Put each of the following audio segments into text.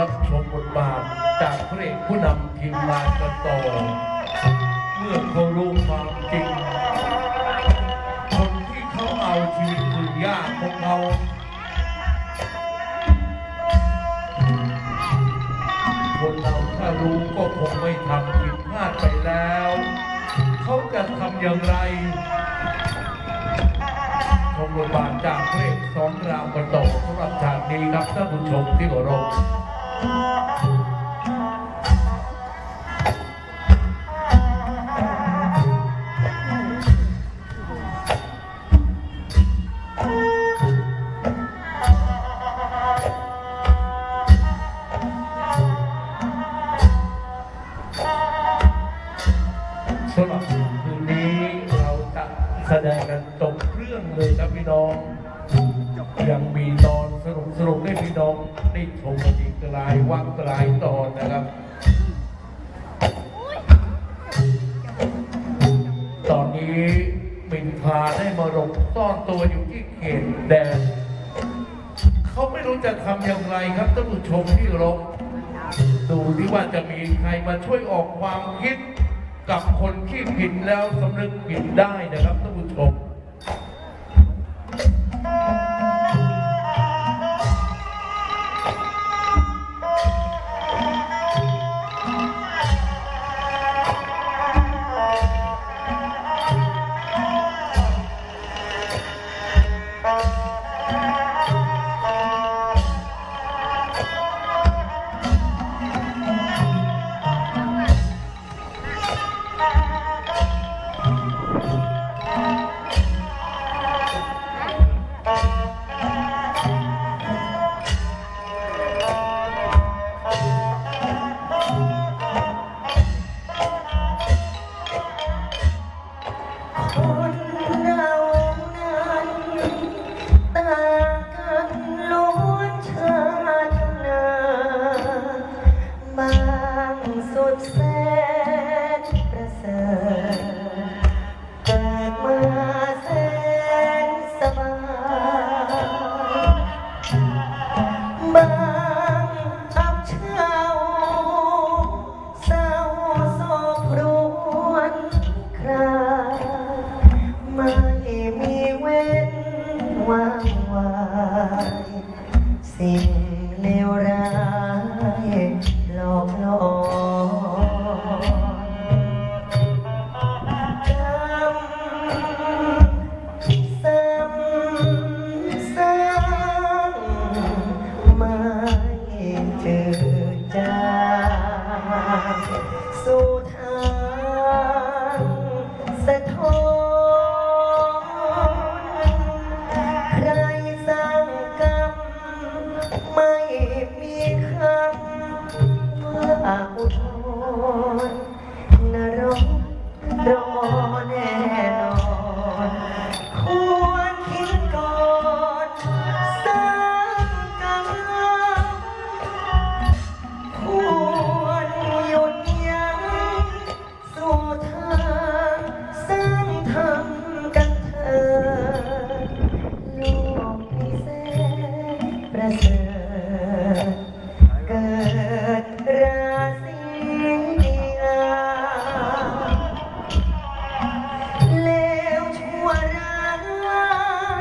รับชมบทบาทจากพระเอกผู้นำทีมงานกันต่อเมื่อเขารู้ความจริง คนที่เขาเอาชีวิตคือย่าของเขาคนเราถ้ารู้ก็คงไม่ทำผิดพลาดไปแล้ว เขาจะทำอย่างไรชมบทบาทจากพระเอกสองรามกันต่อสำหรับฉากนี้ครับท่านผู้ชมที่เคารพ สำหรับคืนนี้เราจะแสดงกันจบเรื่องเลยครับพี่น้อง ยังมีตอนสรุปสรุปให้พี่น้องได้ชมอีกหลายวักหลายตอนนะครับ ตอนนี้มินพาได้มาหลบซ่อนตัวอยู่ที่เขตแดนเขาไม่รู้จะทำอย่างไรครับท่านผู้ชมที่รพดูที่ว่าจะมีใครมาช่วยออกความคิดกับคนที่ผิดแล้วสำนึกผิดได้นะครับท่านผู้ชม แสนประเสริฐเกิดมาแสนสบายบางอับเฉาเศร้าโศกรวนครายไม่มีเว้นว่างวาย สิ่งเลวร้าย เกิดราศีอาเลวชั่วร้า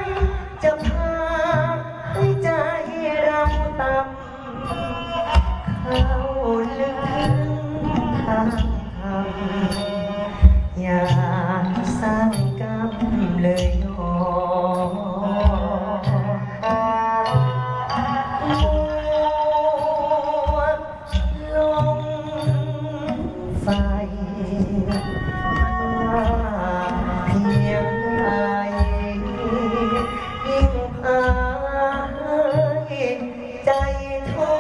ยจะพาให้ใจเราต่ำเข้าลึกถึงทางธรรมอย่าสร้างกรรมเลยหนอ ยิ่งพาให้ใจท้อ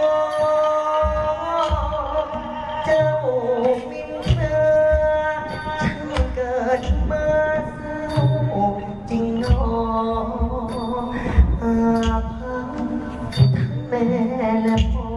เจ้ามินเธอช่างเกิดมาเศร้าจริงหนออาภัพทั้งแม่และพ่อ